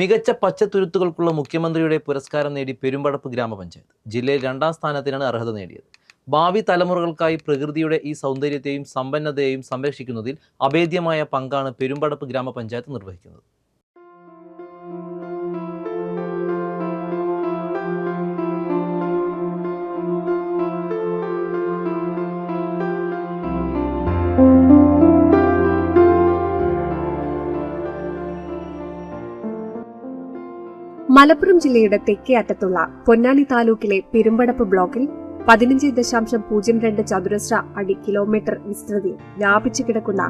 മികച്ച പച്ചത്തുരുത്തുകൾക്കുള്ള മുഖ്യമന്ത്രിയുടെ പുരസ്കാരം നേടി പെരുമ്പടപ്പ് ഗ്രാമപഞ്ചായത്ത്. ജില്ലയിൽ രണ്ടാം സ്ഥാനത്തിനാണ് അർഹത നേടിയത്. ഭാവി തലമുറകൾക്കായി പ്രകൃതിയുടെ ഈ സൗന്ദര്യത്തെയും സമ്പന്നതയെയും സംരക്ഷിക്കുന്നതിൽ അഭേദ്യമായ പങ്കാണ് പെരുമ്പടപ്പ് ഗ്രാമപഞ്ചായത്ത് നിർവഹിക്കുന്നത്. മലപ്പുറം ജില്ലയുടെ തെക്കേ അറ്റത്തുള്ള പൊന്നാനി താലൂക്കിലെ പെരുമ്പടപ്പ് ബ്ലോക്കിൽ പതിനഞ്ച് ദശാംശം പൂജ്യം രണ്ട് ചതുരശ്ര അടി കിലോമീറ്റർ വിസ്തൃതി വ്യാപിച്ചു കിടക്കുന്ന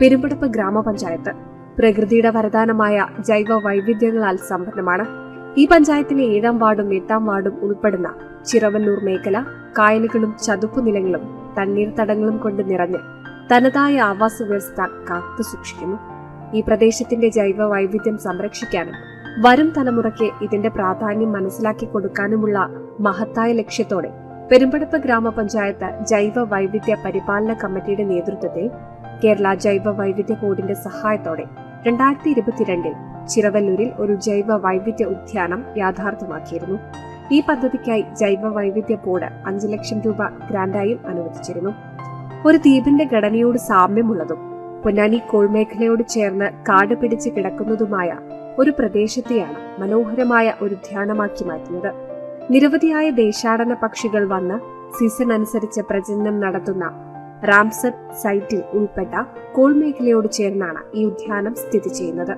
പെരുമ്പടപ്പ് ഗ്രാമപഞ്ചായത്ത് പ്രകൃതിയുടെ വരദാനമായ ജൈവ വൈവിധ്യങ്ങളാൽ സമ്പന്നമാണ്. ഈ പഞ്ചായത്തിലെ ഏഴാം വാർഡും എട്ടാം വാർഡും ഉൾപ്പെടുന്ന ചിറവന്നൂർ മേഖല കായലുകളും ചതുപ്പുനിലങ്ങളും തണ്ണീർത്തടങ്ങളും കൊണ്ട് നിറഞ്ഞ് തനതായ ആവാസ വ്യവസ്ഥ കാത്തു സൂക്ഷിക്കുന്നു. ഈ പ്രദേശത്തിന്റെ ജൈവ വൈവിധ്യം സംരക്ഷിക്കാനും വരും തലമുറയ്ക്ക് ഇതിന്റെ പ്രാധാന്യം മനസ്സിലാക്കി കൊടുക്കാനുമുള്ള മഹത്തായ ലക്ഷ്യത്തോടെ പെരുമ്പടപ്പ് ഗ്രാമപഞ്ചായത്ത് ജൈവ വൈവിധ്യ പരിപാലന കമ്മിറ്റിയുടെ നേതൃത്വത്തിൽ കേരള ജൈവ വൈവിധ്യ ബോർഡിന്റെ സഹായത്തോടെ രണ്ടായിരത്തി ഇരുപത്തിരണ്ടിൽ ചിറവല്ലൂരിൽ ഒരു ജൈവ വൈവിധ്യ ഉദ്യാനം യാഥാർത്ഥ്യമാക്കിയിരുന്നു. ഈ പദ്ധതിക്കായി ജൈവ വൈവിധ്യ ബോർഡ് അഞ്ചു ലക്ഷം രൂപ ഗ്രാന്റായും അനുവദിച്ചിരുന്നു. ഒരു ദ്വീപിന്റെ ഘടനയോട് സാമ്യമുള്ളതും പൊന്നാനി കോൾമേഖലയോട് ചേർന്ന് കാട് പിടിച്ച് കിടക്കുന്നതുമായ ഒരു പ്രദേശത്തെയാണ് മനോഹരമായ ഒരു ധ്യാനമാക്കി മാറ്റിയത് നിരവധിയായ ദേശാടന പക്ഷികൾ വന്ന് സീസൺ അനുസരിച്ച് പ്രജനനം നടത്തുന്ന റാംസർ സൈറ്റിൽ ഉൾപ്പെട്ട കോൾ മേഖലയോട് ചേർന്നാണ് ഈ ഉദ്യാനം സ്ഥിതി ചെയ്യുന്നത്.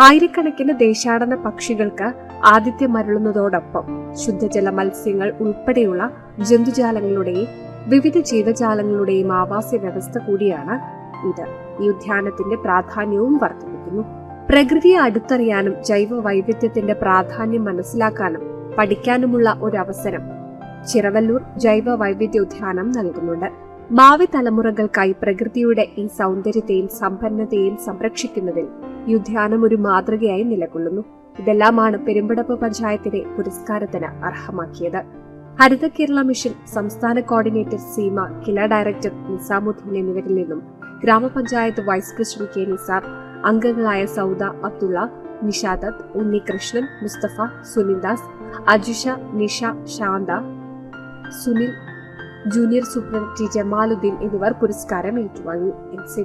ആയിരക്കണക്കിന് ദേശാടന പക്ഷികൾക്ക് ആതിഥ്യമരുളുന്നതോടൊപ്പം ശുദ്ധജല മത്സ്യങ്ങൾ ഉൾപ്പെടെയുള്ള ജന്തുജാലങ്ങളുടെയും വിവിധ ജീവജാലങ്ങളുടെയും ആവാസ വ്യവസ്ഥ കൂടിയാണ് ഇത്. ഈ ഉദ്യാനത്തിന്റെ പ്രാധാന്യവും വർദ്ധിപ്പിക്കുന്നു. പ്രകൃതിയെ അടുത്തറിയാനും ജൈവ വൈവിധ്യത്തിന്റെ പ്രാധാന്യം മനസ്സിലാക്കാനും പഠിക്കാനുമുള്ള ഒരു അവസരം ചിറവല്ലൂർ ജൈവ വൈവിധ്യ ഉദ്യാനം നൽകുന്നുണ്ട്. ഭാവി തലമുറകൾക്കായി പ്രകൃതിയുടെ ഈ സൗന്ദര്യത്തെയും സമ്പന്നതയും സംരക്ഷിക്കുന്നതിൽ ഈ ഉദ്യാനം ഒരു മാതൃകയായി നിലകൊള്ളുന്നു. ഇതെല്ലാമാണ് പെരുമ്പടപ്പ് പഞ്ചായത്തിനെ പുരസ്കാരത്തിന് അർഹമാക്കിയത്. ഹരിത കേരള മിഷൻ സംസ്ഥാന കോർഡിനേറ്റർ സീമ കില ഡയറക്ടർ നിസാമുദ്ദീൻ എന്നിവരിൽ നിന്നും ഗ്രാമപഞ്ചായത്ത് വൈസ് പ്രസിഡന്റ് കെ നിസാർ അംഗങ്ങളായ Sauda Abdulla Nishadath Unnikrishnan Musthafa Sunildas Ajusha Nisha Shantha Sunil junior superintendent T Jamaluddin എന്നിവർ പുരസ്കാരം ഏറ്റുവാങ്ങി N C